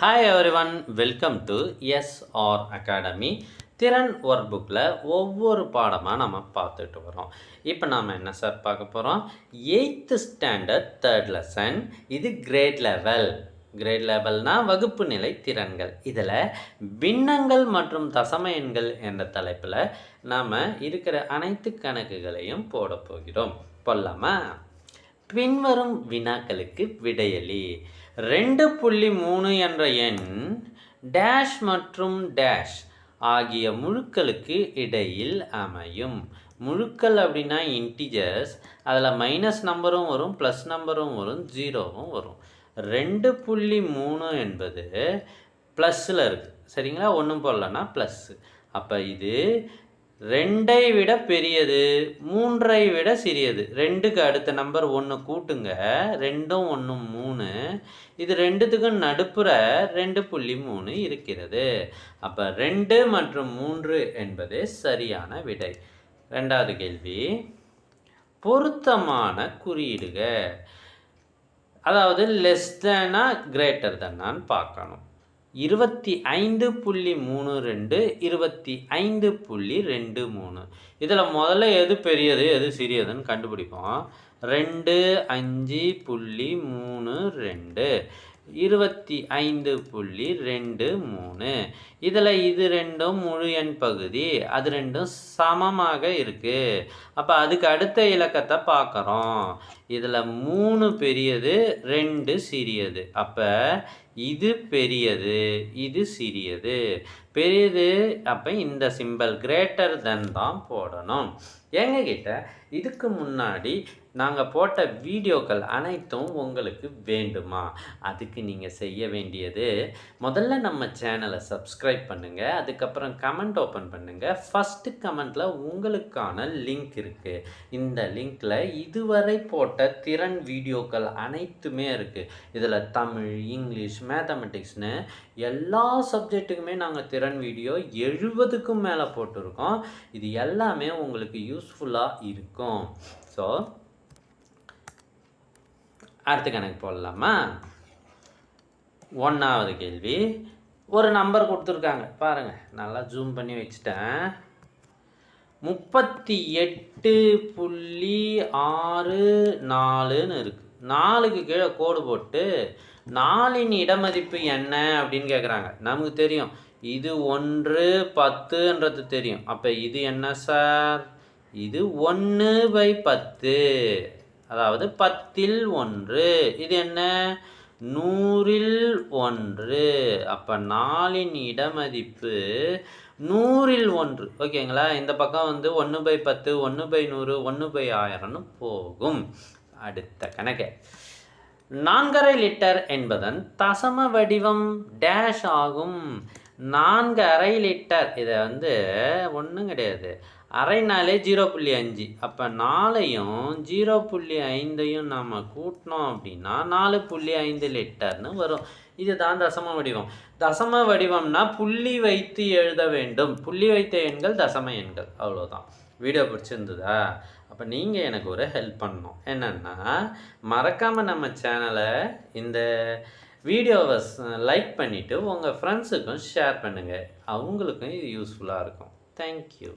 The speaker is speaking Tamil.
Hi everyone welcome to SR academy திறன் ஒர்க் புக்கில் ஒவ்வொரு பாடமாக நம்ம பார்த்துட்டு வரோம். இப்போ நாம் என்ன சார் பார்க்க போகிறோம் எயித்து ஸ்டாண்டர்ட் தேர்ட் லெசன் இது கிரேட் லெவல் கிரேட் லெவல்னால் வகுப்பு நிலை திறன்கள். இதில் பின்னங்கள் மற்றும் தசம எண்கள் என்ற தலைப்பில் நாம் இருக்கிற அனைத்து கணக்குகளையும் போட போகிறோம். போடலாமா? பின்வரும் வினாக்களுக்கு விடையளி. ரெண்டு புள்ளி மூணு என்ற எண் டேஷ் மற்றும் டேஷ் ஆகிய முழுக்களுக்கு இடையில் அமையும். முழுக்கள் அப்படின்னா இன்டிஜர்ஸ் அதில் மைனஸ் நம்பரும் வரும் ப்ளஸ் நம்பரும் வரும் ஜீரோவும் வரும். ரெண்டு புள்ளி மூணு என்பது ப்ளஸ்ஸில் இருக்குது சரிங்களா? ஒன்றும் போடலன்னா ப்ளஸ்ஸு அப்போ இது ரெண்டை விட பெரியது மூன்றை விட சிறியது. ரெண்டுக்கு அடுத்த நம்பர் ஒன்று கூட்டுங்க. ரெண்டும் ஒன்று மூணு. இது ரெண்டுத்துக்கும் நடுப்புற ரெண்டு புள்ளி மூணு இருக்கிறது. அப்போ ரெண்டு மற்றும் மூன்று என்பது சரியான விடை. ரெண்டாவது கேள்வி. பொருத்தமான குறியீடுக. அதாவது லெஸ் தேனா கிரேட்டர் தன்னான்னு பார்க்கணும். இருபத்தி ஐந்து புள்ளி மூணு ரெண்டு இருபத்தி ஐந்து புள்ளி ரெண்டு மூணு. இதில் முதல்ல எது பெரியது எது சிறியதுன்னு கண்டுபிடிப்போம். ரெண்டு அஞ்சு புள்ளி மூணு ரெண்டு. இருபத்தி ஐந்து புள்ளி ரெண்டு மூணு. இதில் இது ரெண்டும் முழு எண் பகுதி அது ரெண்டும் சமமாக இருக்குது அப்போ அதுக்கு அடுத்த இலக்கத்தை பார்க்குறோம். இதில் மூணு பெரியது ரெண்டு சிறியது. அப்போ இது பெரியது இது சிறியது. பெரியது அப்போ இந்த சிம்பல் கிரேட்டர் தென் தான் போடணும். எங்ககிட்ட இதுக்கு முன்னாடி நாங்கள் போட்ட வீடியோக்கள் அனைத்தும் உங்களுக்கு வேண்டுமா? அதுக்கு நீங்கள் செய்ய வேண்டியது முதல்ல நம்ம சேனலை சப்ஸ்கிரைப் பண்ணுங்கள் அதுக்கப்புறம் கமெண்ட் ஓப்பன் பண்ணுங்கள் ஃபஸ்ட்டு கமெண்ட்டில் உங்களுக்கான லிங்க் இருக்குது இந்த லிங்க்கில் இதுவரை போட்ட திறன் வீடியோக்கள் அனைத்துமே இருக்குது இதில் தமிழ் இங்கிலீஷ் மேத்தமெட்டிக்ஸ்னு எல்லா சப்ஜெக்ட்டுக்குமே நாங்கள் திறன் வீடியோ எழுபதுக்கும் மேலே போட்டிருக்கோம். இது எல்லாமே உங்களுக்கு யூஸ்ஃபுல்லாக இருக்கும். ஸோ அடுத்த கணக்கு போடலாமா? ஒன்றாவது கேள்வி. ஒரு நம்பர் கொடுத்துருக்காங்க. பாருங்கள் நல்லா ஜூம் பண்ணி வச்சுட்டேன். முப்பத்தி எட்டு புள்ளி ஆறு நாலுன்னு இருக்குது நாலுக்கு கீழே கோடு போட்டு நாலின் இடமதிப்பு என்ன அப்படின்னு கேட்குறாங்க நமக்கு தெரியும். இது ஒன்று பத்துன்றது தெரியும். அப்போ இது என்ன சார்? இது ஒன்று பை பத்து. அதாவது பத்தில் ஒன்று. இது என்ன? நூறில் ஒன்று. அப்போ நாலின் இடமதிப்பு நூறில் ஒன்று. ஓகேங்களா? இந்த பக்கம் வந்து ஒன்று பை பத்து ஒன்று பை நூறு ஒன்று பை ஆயிரம்னு போகும். அடுத்த கணக்கு. நான்கரை லிட்டர் என்பதன் தசம வடிவம் டேஷ் ஆகும். நான்கு அரை லிட்டர். இதை வந்து ஒன்றும் கிடையாது. அரை நாளே ஜீரோ புள்ளி அஞ்சு. அப்போ நாலையும் ஜீரோ புள்ளி ஐந்தையும் நம்ம கூட்டினோம் அப்படின்னா நாலு புள்ளி ஐந்து லிட்டர்னு வரும். இதுதான் தசம வடிவம். தசம வடிவம்னா புள்ளி வைத்து எழுத வேண்டும். புள்ளி வைத்த எண்கள் தசம எண்கள். அவ்வளோதான் வீடியோ பிடிச்சிருந்ததா? அப்போ நீங்கள் எனக்கு ஒரு ஹெல்ப் பண்ணணும். என்னென்னா மறக்காமல் நம்ம சேனலை இந்த வீடியோவை லைக் பண்ணிவிட்டு உங்கள் ஃப்ரெண்ட்ஸுக்கும் ஷேர் பண்ணுங்கள் அவங்களுக்கும் இது யூஸ்ஃபுல்லாக இருக்கும். தேங்க்யூ